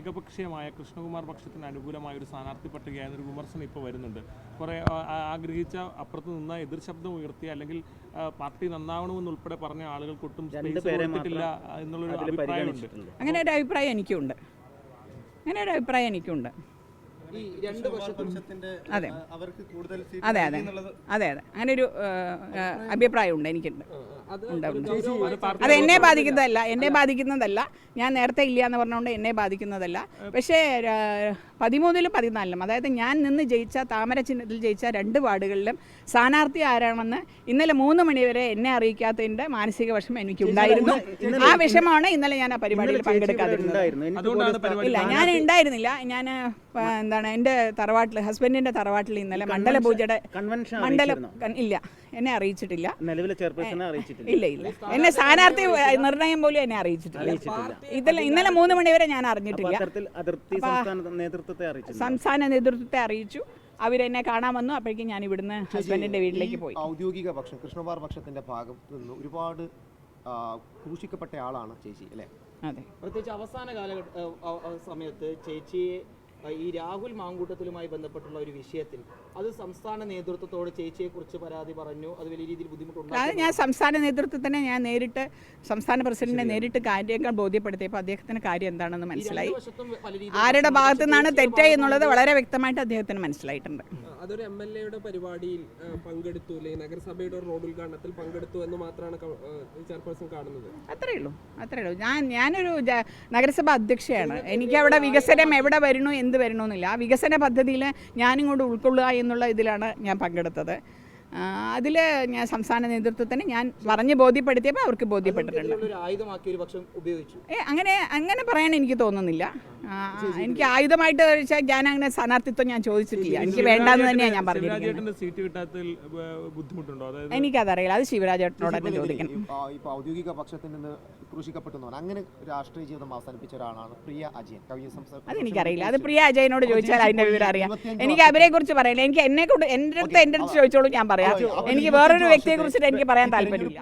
ഏകപക്ഷീയമായ കൃഷ്ണകുമാർ പക്ഷത്തിന് അനുകൂലമായ ഒരു സ്ഥാനാർത്ഥി പട്ടികയായ ഒരു വിമർശനം ഇപ്പോൾ വരുന്നുണ്ട്. കുറേ ആഗ്രഹിച്ച അപ്പുറത്ത് നിന്ന് എതിർ ശബ്ദം ഉയർത്തി അല്ലെങ്കിൽ പാർട്ടി നന്നാവണമെന്നുൾപ്പെടെ പറഞ്ഞ ആളുകൾക്കൊട്ടും സ്പേസ് പേരെ കൊടുത്തിട്ടില്ല എന്നുള്ളൊരു അഭിപ്രായമുണ്ട് പരിഗണിച്ചിട്ടുണ്ട്. അങ്ങനെ ഒരു അഭിപ്രായം എനിക്കുണ്ട്. അങ്ങനെ ഒരു അഭിപ്രായം എനിക്കുണ്ട്. ഈ രണ്ട് വർഷത്തും അതെ. അവർക്ക് കൂടുതൽ സീറ്റ് അതെ. അതെ അതെ. അതെ അങ്ങനെ ഒരു അഭിപ്രായമുണ്ട് എനിക്കുണ്ട്. അത് എന്നെ ബാധിക്കുന്നതല്ല എന്നെ ബാധിക്കുന്നതല്ല. ഞാൻ നേരത്തെ ഇല്ല എന്ന് പറഞ്ഞുകൊണ്ട് എന്നെ ബാധിക്കുന്നതല്ല. പക്ഷേ പതിമൂന്നിലും പതിനാലിലും അതായത് ഞാൻ നിന്ന് ജയിച്ച താമര ചിഹ്നത്തിൽ ജയിച്ച രണ്ട് വാർഡുകളിലും സ്ഥാനാർത്ഥി ആരാണെന്ന് ഇന്നലെ മൂന്ന് മണിവരെ എന്നെ അറിയിക്കാത്തതിന്റെ മാനസിക വിഷമം എനിക്കുണ്ടായിരുന്നു. ആ വിഷമമാണ് ഇന്നലെ ഞാൻ ആ പരിപാടിയിൽ പങ്കെടുക്കാതിരുന്നത്. ഇല്ല ഞാൻ ഉണ്ടായിരുന്നില്ല. ഞാൻ എന്താണ് എന്റെ തറവാട്ടിൽ ഹസ്ബൻഡിന്റെ തറവാട്ടിൽ ഇന്നലെ മണ്ഡല പൂജയുടെ കൺവെൻഷൻ മണ്ഡലം ഇല്ല എന്നെ അറിയിച്ചിട്ടില്ല. നിലവിലെ ചെയർപേഴ്സണെ അറിയിച്ചിട്ടില്ല. ഇല്ല ഇല്ല. എന്നെ സ്ഥാനാർത്ഥി നിർണയം പോലും എന്നെ അറിയിച്ചിട്ടില്ല. ഇതിൽ ഇന്നലെ മൂന്ന് മണിവരെ ഞാൻ അറിഞ്ഞിട്ടില്ല. സംസ്ഥാന നേതൃത്വത്തെ അറിയിച്ചു. അവരെന്നെ കാണാൻ വന്നു. അപ്പോഴേക്കും ഞാൻ ഇവിടുന്ന് ഹസ്ബൻഡിന്റെ വീട്ടിലേക്ക് പോയി. ഔദ്യോഗിക പക്ഷം കൃഷ്ണകുമാർ പക്ഷത്തിന്റെ ഭാഗത്ത് നിന്ന് ഒരുപാട് ക്രൂശിക്കപ്പെട്ട ആളാണ് ചേച്ചി അല്ലേ? അതെ. പ്രത്യേകിച്ച് അവസാന കാലഘട്ട സമയത്ത് ചേച്ചിയെ ഈ രാഹുൽ മാങ്കൂട്ടത്തിലുമായി ബന്ധപ്പെട്ടുള്ള ഒരു വിഷയത്തിൽ അത് സംസ്ഥാന നേതൃത്വത്തോട് ചേച്ചിയെ കുറിച്ച് പരാതി പറഞ്ഞു. അത് വലിയ രീതിയിൽ അത് ബുദ്ധിമുട്ടുണ്ടാക്കി ഞാൻ സംസ്ഥാന നേതൃത്വത്തിനെ ഞാൻ നേരിട്ട് സംസ്ഥാന പ്രസിഡന്റിനെ നേരിട്ട് കാര്യങ്ങൾ ബോധ്യപ്പെടുത്തിയപ്പോൾ അദ്ദേഹത്തിന് കാര്യം എന്താണെന്ന് മനസ്സിലായി. ആരുടെ ഭാഗത്തു നിന്നാണ് തെറ്റായി എന്നുള്ളത് വളരെ വ്യക്തമായിട്ട് അദ്ദേഹത്തിന് മനസ്സിലായിട്ടുണ്ട്. അതൊരു എം എൽ എയുടെ പരിപാടിയിൽ പങ്കെടുത്തു. അല്ലെങ്കിൽ നഗരസഭയുടെ ഒരു റോഡ് ഉദ്ഘാടനത്തിൽ പങ്കെടുത്തു എന്ന് മാത്രമാണ് ചെയർപേഴ്സൺ കാണുന്നത്. അത്രേ ഉള്ളൂ. അത്രേ ഉള്ളൂ. ഞാൻ ഞാനൊരു നഗരസഭ അധ്യക്ഷയാണ്. എനിക്ക് അവിടെ വികസനം എവിടെ വരണോ എന്ത് വരണമെന്നില്ല ആ വികസന പദ്ധതിയിൽ ഞാനും കൂടെ ഉൾക്കൊള്ളുക എന്നുള്ള ഇതിലാണ് ഞാൻ പങ്കെടുത്തത്. അതിൽ ഞാൻ സംസ്ഥാന നേതൃത്വത്തിന് ഞാൻ പറഞ്ഞ് ബോധ്യപ്പെടുത്തിയപ്പോൾ അവർക്ക് ബോധ്യപ്പെട്ടിട്ടുണ്ട്. ഒരു ആയുധമാക്കി ഒരു പക്ഷം ഉപയോഗിച്ചു? ഏ അങ്ങനെ അങ്ങനെ പറയാൻ എനിക്ക് തോന്നുന്നില്ല. എനിക്ക് ആയുധമായിട്ട് വെച്ചാൽ ഞാൻ അങ്ങനെ സ്ഥാനാർത്ഥിത്വം ഞാൻ ചോദിച്ചിട്ടില്ല. എനിക്ക് വേണ്ടാന്ന് തന്നെയാണ് ഞാൻ പറഞ്ഞിരിക്കുന്നത്. അതായത് എനിക്കതറിയില്ല. അത് ശിവരാജേട്ടനോട് തന്നെ ചോദിക്കണം. ഔദ്യോഗിക പക്ഷത്തിൽ നിന്ന് ക്രൂശിക്കപ്പെട്ടു അങ്ങനെ രാഷ്ട്രീയ ജീവിതം അവസാനിപ്പിച്ച ഒരാളാണ് പ്രിയ അജയൻ. അതെനിക്കറിയില്ല അത് പ്രിയ അജയനോട് ചോദിച്ചാൽ അതിന്റെ വിവരം അറിയാം. എനിക്ക് അവരെ കുറിച്ച് പറയില്ല. എനിക്ക് എന്നെ കൊണ്ട് എന്റെ അടുത്ത് എന്റെ അടുത്ത് ചോദിച്ചോളൂ ഞാൻ പറയാം. എനിക്ക് വേറൊരു വ്യക്തിയെ കുറിച്ചിട്ട് എനിക്ക് പറയാൻ താല്പര്യമില്ല.